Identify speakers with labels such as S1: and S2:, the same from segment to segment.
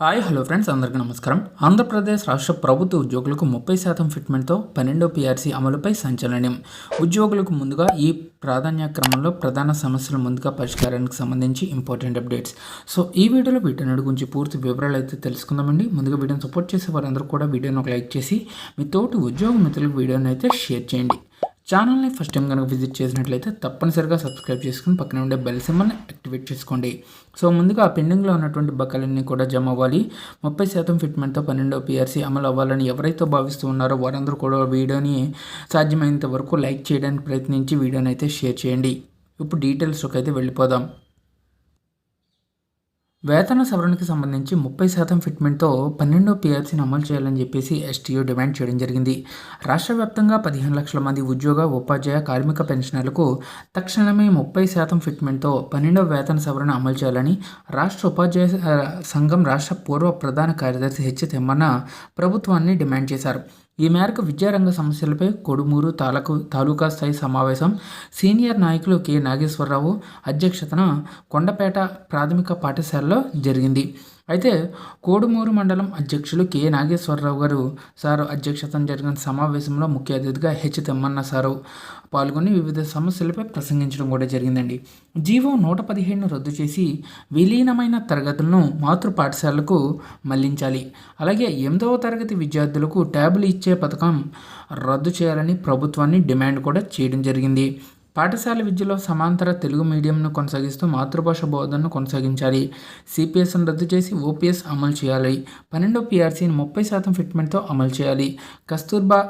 S1: Hi hello friends అందరికీ నమస్కారం. ఆంధ్రప్రదేశ్ రాష్ట్ర ప్రభుత్వ ఉద్యోగులకు ముప్పై శాతం ఫిట్మెంట్తో పన్నెండో పీఆర్సీ అమలుపై సంచలనం. ఉద్యోగులకు ముందుగా ఈ ప్రాధాన్య క్రమంలో ప్రధాన సమస్యలు ముందుగా పరిష్కారానికి సంబంధించి ఇంపార్టెంట్ అప్డేట్స్ సో ఈ వీడియోలో వీటన్నిటి గురించి పూర్తి వివరాలు అయితే తెలుసుకుందామండి. ముందుగా వీడియోని సపోర్ట్ చేసే వారందరూ కూడా వీడియోని ఒక లైక్ చేసి మీ తోటి ఉద్యోగ మిత్రులకు వీడియోని అయితే షేర్ చేయండి. ఛానల్ని ఫస్ట్ టైం కనుక విజిట్ చేసినట్లయితే తప్పనిసరిగా సబ్స్క్రైబ్ చేసుకుని పక్కన ఉండే బెల్ సింబల్ని యాక్టివేట్ చేసుకోండి. సో ముందుగా ఆ పెండింగ్లో ఉన్నటువంటి బకాలన్నీ కూడా జమ అవ్వాలి. ముప్పై శాతం ఫిట్మెంట్తో పన్నెండో పిఆర్సీ అమలు అవ్వాలని ఎవరైతే భావిస్తూ ఉన్నారో వారందరూ కూడా వీడియోని సాధ్యమైనంత వరకు లైక్ చేయడానికి ప్రయత్నించి వీడియోని అయితే షేర్ చేయండి. ఇప్పుడు డీటెయిల్స్లోకి అయితే వెళ్ళిపోదాం. వేతన సవరణకి సంబంధించి ముప్పై శాతం ఫిట్మెంట్తో పన్నెండో పీఆర్సీని అమలు చేయాలని చెప్పేసి ఎస్టీఓ డిమాండ్ చేయడం జరిగింది. రాష్ట్ర వ్యాప్తంగా పదిహేను లక్షల మంది ఉద్యోగ ఉపాధ్యాయ కార్మిక పెన్షనర్లకు తక్షణమే ముప్పై శాతం ఫిట్మెంట్తో పన్నెండో వేతన సవరణ అమలు చేయాలని రాష్ట్ర ఉపాధ్యాయ సంఘం రాష్ట్ర పూర్వ ప్రధాన కార్యదర్శి హెచ్ తెమ్మన్న ప్రభుత్వాన్ని డిమాండ్ చేశారు. ఈ మేరకు విద్యారంగ సమస్యలపై కొడుమూరు తాలూకు తాలూకా స్థాయి సమావేశం సీనియర్ నాయకులు కె. నాగేశ్వరరావు అధ్యక్షతన కొండపేట ప్రాథమిక పాఠశాలలో జరిగింది. అయితే కోడుమూరు మండలం అధ్యక్షులు కె. నాగేశ్వరరావు గారు సారు అధ్యక్షతన జరిగిన సమావేశంలో ముఖ్య అతిథిగా హెచ్. తిమ్మన్న సారు పాల్గొని వివిధ సమస్యలపై ప్రసంగించడం కూడా జరిగిందండి. జీవో నూట పదిహేడును రద్దు చేసి విలీనమైన తరగతులను మాతృ పాఠశాలకు మళ్ళించాలి. అలాగే ఎనిమిదవ తరగతి విద్యార్థులకు ట్యాబ్లు ఇచ్చే పథకం రద్దు చేయాలని ప్రభుత్వాన్ని డిమాండ్ కూడా చేయడం జరిగింది. పాఠశాల విద్యలో సమాంతర తెలుగు మీడియంను కొనసాగిస్తూ మాతృభాష బోధనను కొనసాగించాలి. సిపిఎస్ను రద్దు చేసి ఓపీఎస్ అమలు చేయాలి. పన్నెండో పీఆర్సీని ముప్పై శాతం ఫిట్మెంట్తో అమలు చేయాలి. కస్తూర్బా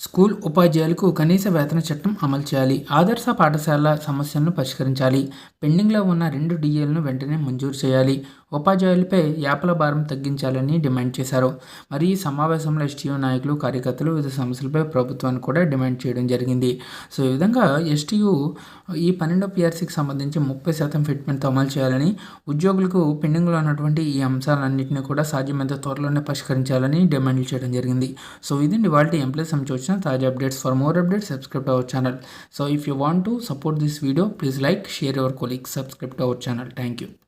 S1: స్కూల్ ఉపాధ్యాయులకు కనీస వేతన చట్టం అమలు చేయాలి. ఆదర్శ పాఠశాల సమస్యలను పరిష్కరించాలి. పెండింగ్లో ఉన్న రెండు డిఏలను వెంటనే మంజూరు చేయాలి. ఉపాధ్యాయులపై యాపల భారం తగ్గించాలని డిమాండ్ చేశారు. మరి ఈ సమావేశంలో ఎస్టీయూ నాయకులు కార్యకర్తలు వివిధ సమస్యలపై ప్రభుత్వాన్ని కూడా డిమాండ్ చేయడం జరిగింది. సో ఈ విధంగా ఎస్టీయూ ఈ పన్నెండో పిఆర్సీకి సంబంధించి ముప్పై శాతం ఫిట్మెంట్తో అమలు చేయాలని ఉద్యోగులకు పెండింగ్లో ఉన్నటువంటి ఈ అంశాలన్నింటినీ కూడా సాధ్యమైనంత త్వరలోనే పరిష్కరించాలని డిమాండ్లు చేయడం జరిగింది. సో ఇదండి వాళ్ళ ఎంప్లాయ్ సంబంధించి notifications as updates for more updates subscribe to our channel. So if you want to support this video please like share your colleagues subscribe to our channel. Thank you.